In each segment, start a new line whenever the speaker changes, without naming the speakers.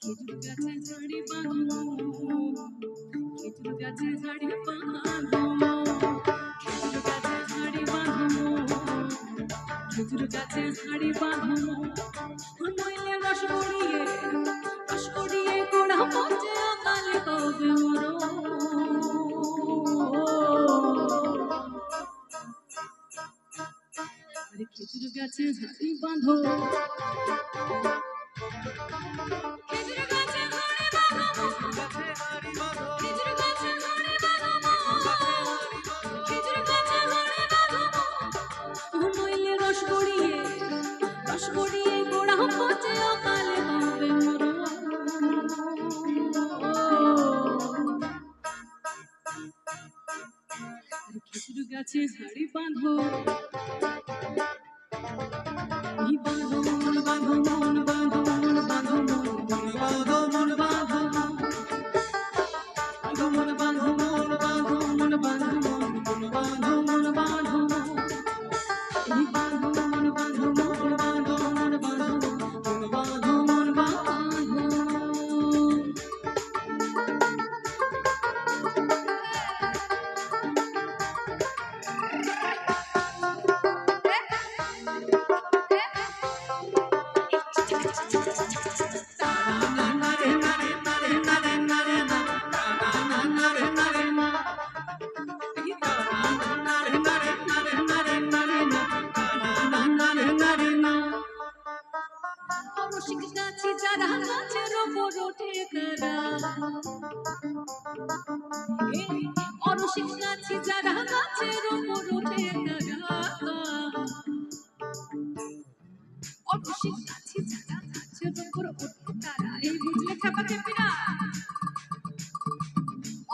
খেজুর গাছে ঝাড়ি বাঁধো খেজুর গাছে ঝাড়ি বাঁধো খেজুর গাছে হাড়ি বাঁধো। নইলে রস গড়িয়ে রস গড়িয়ে গোড়া পচে আকালে কবে মরো। খেজুর গাছে হাড়ি বাঁধো। খেজুর গাছে ঝাড়ি বাঁধো এই অরসিক গাছি যারা গাছের ওপর ওঠে এই অরসিক গাছি যারা গাছের ওপর ওঠে কারা অরসিক গাছি যারা গাছের ওপর ওঠে তারা। এই বুঝলে খাবার খেপিনা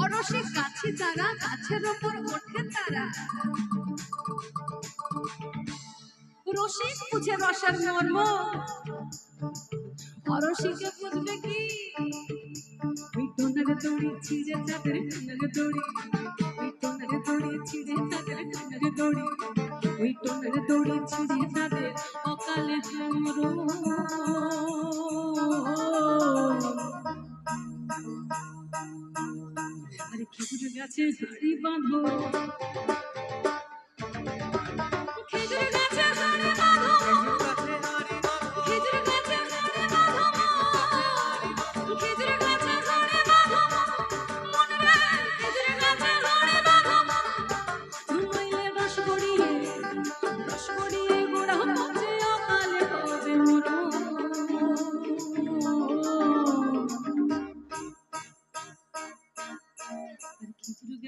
অরসিক গাছি যারা গাছের ওপর ওঠে তারা। রসিক বুঝে রসের মর্ম। অরসিকে বুঝবে কি? ওই টোনারে দড়ি ছিঁড়ে তাদের টোনারে দড়ি। ওই টোনারে দড়ি ছিঁড়ে তাদের টোনারে দড়ি। ওই টোনারে দড়ি ছিঁড়ে তাদের অকালে হামরো। আরে খেজুর গাছে? ঝাড়ি বাঁধো।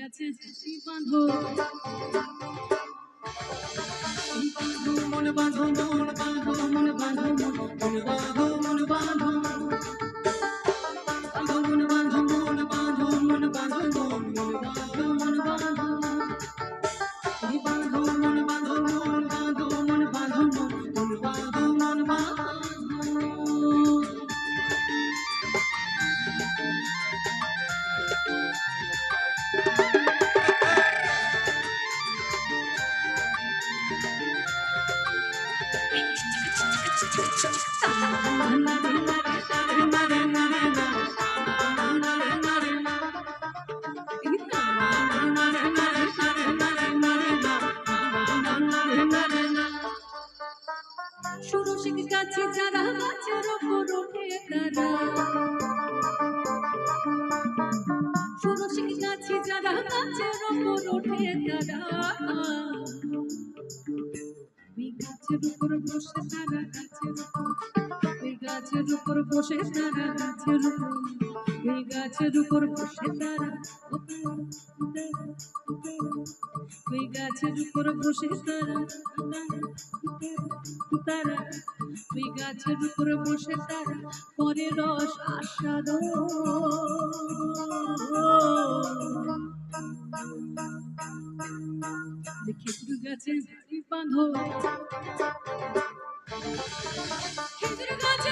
গাছে ঝাড়ি বাঁধো মন বাঁধো মন বাঁধো মন বাঁধো মন বাঁধো মন বাঁধো। গাছের ওপর ওঠে তারা সুরসিক গাছে যারা গাছের ওপর ওঠে তারা ওই গাছের উপর বসে তারা গাছের উপর ওই গাছের উপর বসে তারা গাছের উপর ওই গাছের উপর বসে তারা। ওই গাছের উপর বসে তারা তারা ওই গাছের উপরে বসে তারা পরে রস আস্বাদ খেজুর গাছে বাঁধো। খেজুর গাছে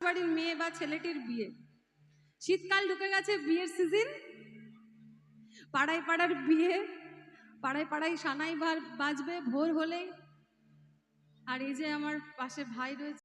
বাড়ির মেয়ে বা ছেলেটির বিয়ে। শীতকাল ঢুকে গেছে বিয়ের সিজন পাড়ায় পাড়ার বিয়ে, পাড়ায় পাড়ায় সানাই বাজবে ভোর হলেই। আর এই যে আমার পাশে ভাই রয়েছে।